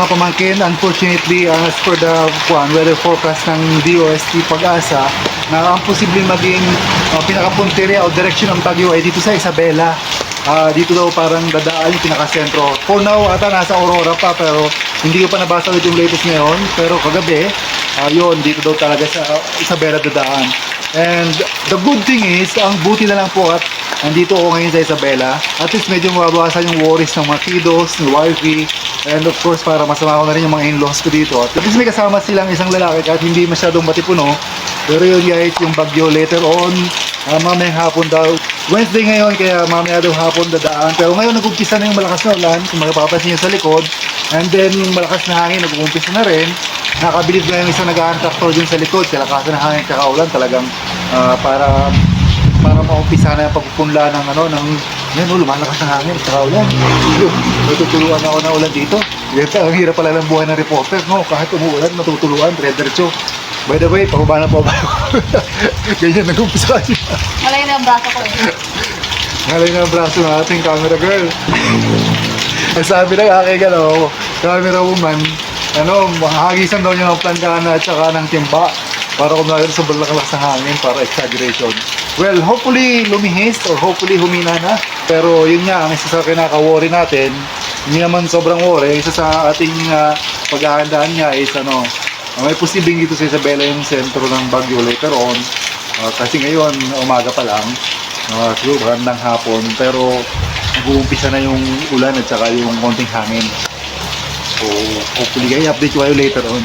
mga pamangkin, unfortunately, uh, as per the kuan, weather forecast ng DOST Pag-asa, na ang posibleng maging uh, pinakapunteriya o direction ng bagyo ay dito sa Isabela. Ah, dito daw parang dadaan yung pinakasentro. For now, ata nasa Aurora pa, pero hindi ko pa nabasa ulit yung latest ngayon. Pero kagabi, ah, yun, dito daw talaga sa Isabela dadaan. And the good thing is, ang buti na lang po at nandito ako ngayon sa Isabela. At least medyo mababawasan yung worries ng mga kiddos, ng wifey, and of course para masama ko na rin yung mga in-laws ko dito. At least may kasama silang isang lalaki kahit hindi masyadong matipuno. Pero yun guys, yung bagyo later on, uh, mamayang hapon daw. Wednesday ngayon, kaya mamaya daw hapon dadaan. Pero ngayon nag-umpisa na yung malakas na ulan, kung mapapansin nyo sa likod. And then yung malakas na hangin, nag-umpisa na rin. Nakabilib na yung isang nag-tractor dyan sa likod. Kalakasan ng hangin tsaka talagang ah, para para maumpisa na yung pagpupunla ng ano ng yan oh, lumalakas ng hangin tsaka ulan. Yun, Natutuluan ako ng ulan dito. Yan ang hirap pala ng buhay ng reporter, no? Kahit umuulan, natutuluan, dire-diretso. By the way, pababa na po ba? Ganyan nag-umpisa siya. Malay na ang braso ko eh. Ngalay na ang braso ng ating camera girl. Ang sabi ng aking ano, camera woman, ano, mahagisan daw niya ng plantana at saka ng timba para kumagay sa lakas ng hangin para exaggeration. Well, hopefully lumihis or hopefully humina na. Pero yun nga, ang isa sa kinaka-worry natin, hindi naman sobrang worry, isa sa ating uh, paghahandaan niya is ano, uh, may posibleng dito sa Isabela yung sentro ng Baguio later on. Uh, kasi ngayon, umaga pa lang, uh, siguro bandang hapon, pero nag-uumpisa na yung ulan at saka yung konting hangin. So, hopefully, guys, update ko kayo later on.